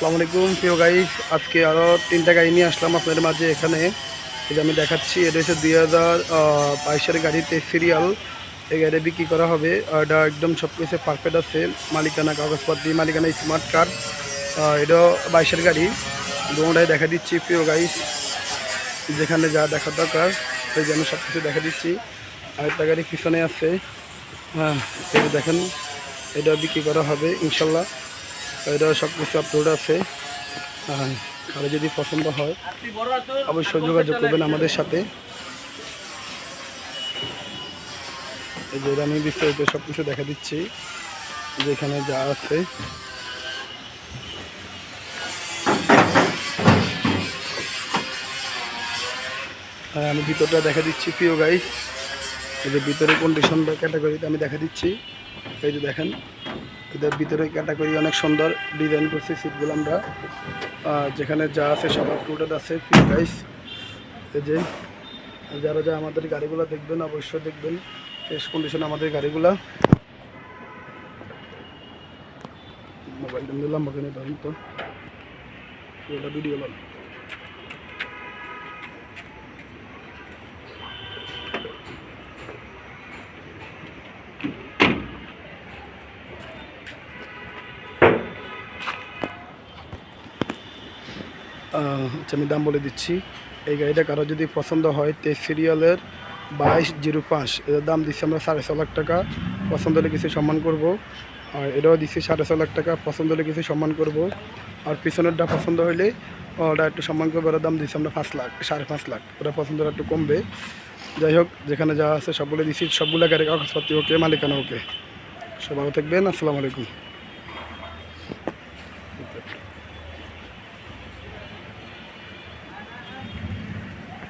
আসসালামু আলাইকুম। প্রিয় গাইস আজকে আরও তিনটা গাড়ি নিয়ে আসলাম আপনাদের মাঝে এখানে। এই যে আমি দেখাচ্ছি, এটা হচ্ছে দুই হাজার বাইশের গাড়িতে সিরিয়াল এই গাড়ি বিক্রি করা হবে। এটা একদম সব কিছু পারফেক্ট আছে। মালিকানা কাগজপত্র, মালিকানা স্মার্ট কার্ড এটা বাইশের গাড়ি। দুটাই দেখা দিচ্ছি, প্রিয় গাইস যেখানে যা দেখা দরকার সেই যে আমি সব কিছু দেখা দিচ্ছি। আরেকটা গাড়ি পিছনে আছে। হ্যাঁ দেখেন এটা বিক্রি করা হবে, ইনশাল্লাহ। এটা সব কিছু আপলোড আছে। আর যদি পছন্দ হয়, অবশ্যই যোগাযোগ করবেন আমাদের সাথে। এই যে আমি বিস্তারিত সব কিছু দেখা দিচ্ছি যেখানে যা আছে। হ্যাঁ আমি ভিতরটা দেখা দিচ্ছি, প্রিয় গাইস এই যে ভিতরে কন্ডিশন বা ক্যাটাগরিতে আমি দেখা দিচ্ছি। এই যে দেখেন। এদের ভিতরে ক্যাটাগরি অনেক সুন্দর ডিজাইন করছি সিটগুলো আমরা। যেখানে যা আছে সব আপলোডেড আছে গাইস এই যে, যারা যা আমাদের গাড়িগুলো দেখবেন, অবশ্যই দেখবেন। ফ্রেশ কন্ডিশন আমাদের গাড়িগুলা। মোবাইলটা নিলাম ওখানে ধরুন তো। ভিডিও লাম আমি দাম বলে দিচ্ছি। এই গাড়িটা কারও যদি পছন্দ হয়, তে সিরিয়ালের বাইশ জিরো পাঁচ, এটার দাম দিচ্ছি আমরা সাড়ে ছ লাখ টাকা। পছন্দ হলে কিছু সম্মান করব। আর এটাও দিচ্ছি সাড়ে ছ লাখ টাকা, পছন্দ হলে কিছু সম্মান করব। আর পিছনেরটা পছন্দ হলে ওটা একটু সম্মান করব, ওটার দাম দিচ্ছি আমরা পাঁচ লাখ, সাড়ে পাঁচ লাখ। ওটা পছন্দ হলে একটু কমবে। যাই হোক, যেখানে যা আছে সবগুলো দিচ্ছি, সবগুলো গাড়ি কাগজপত্র ওকে, মালিকানা ওকে। সব থাকবেন, আসসালামু আলাইকুম।